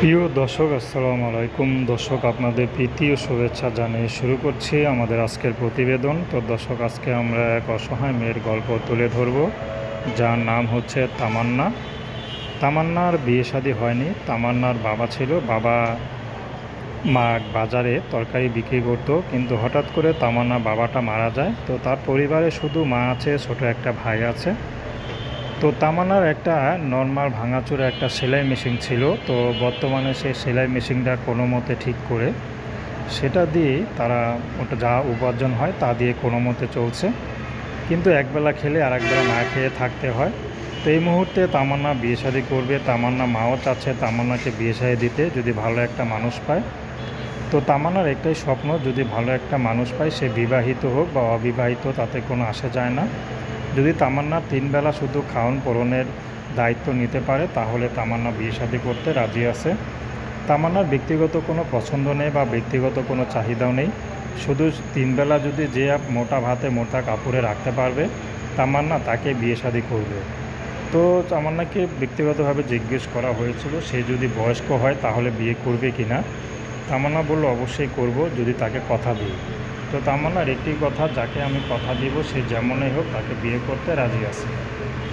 প্রিয় দর্শক, আসসালামু আলাইকুম। দর্শক, আপনাদের প্রীতি ও শুভেচ্ছা জানিয়ে শুরু করছি আমাদের আজকের প্রতিবেদন। তো দর্শক, আজকে আমরা এক অসহায় মেয়ের গল্প তুলে ধরব, যার নাম হচ্ছে তামান্না। তামান্নার বিয়ে শাদী হয়নি। তামান্নার বাবা ছিল, বাবা মা বাজারে তরকারি বিক্রি করতো। কিন্তু হঠাৎ করে তামান্না বাবাটা মারা যায়। তো তার পরিবারে শুধু মা আছে, ছোট একটা ভাই আছে। তো তামান্নার একটা নর্মাল ভাঙাচোরা একটা সেলাই মেশিন ছিল। তো বর্তমানে সেই সেলাই মেশিনটা কোনো মতে ঠিক করে সেটা দিয়ে তারা ওটা যা উপার্জন হয় তা দিয়ে কোনো মতে চলছে। কিন্তু একবেলা খেলে আর একবেলা না খেয়ে থাকতে হয়। তো এই মুহূর্তে তামান্না বিয়ে শাদী করবে, তামান্না মাও চাচ্ছে তামান্নাকে বিয়ে শাদী দিতে যদি ভালো একটা মানুষ পায়। তো তামান্নার একটাই স্বপ্ন, যদি ভালো একটা মানুষ পায়, সে বিবাহিত হোক বা অবিবাহিত, তাতে কোনো আসে যায় না। যদি তামান্না তিনবেলা শুধু খাওয়ান পূরণের দায়িত্ব নিতে পারে, তাহলে তামান্না বিয়ে শাদী করতে রাজি আছে। তামান্নার ব্যক্তিগত কোনো পছন্দ নেই বা ব্যক্তিগত কোনো চাহিদাও নেই। শুধু তিনবেলা যদি যে মোটা ভাতে মোটা কাপড়ে রাখতে পারবে, তামান্না তাকে বিয়ে শাদী করবে। তো তামান্নাকে ব্যক্তিগতভাবে জিজ্ঞেস করা হয়েছিল, সে যদি বয়স্ক হয় তাহলে বিয়ে করবে কি না তামান্না বলল, অবশ্যই করব, যদি তাকে কথা দিই। তো তামান্নার একটি কথা যাকে আমি কথা দিব, সে যেমনই হোক তাকে বিয়ে করতে রাজি আছে।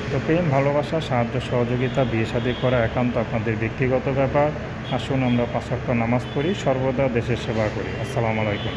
তো প্রেম, ভালোবাসা, সাহায্য, সহযোগিতা, বিয়ে শাদী করা একান্ত আপনাদের ব্যক্তিগত ব্যাপার। আসুন আমরা পাঁচাক্ত নামাজ পড়ি, সর্বদা দেশের সেবা করি। আসসালামু আলাইকুম।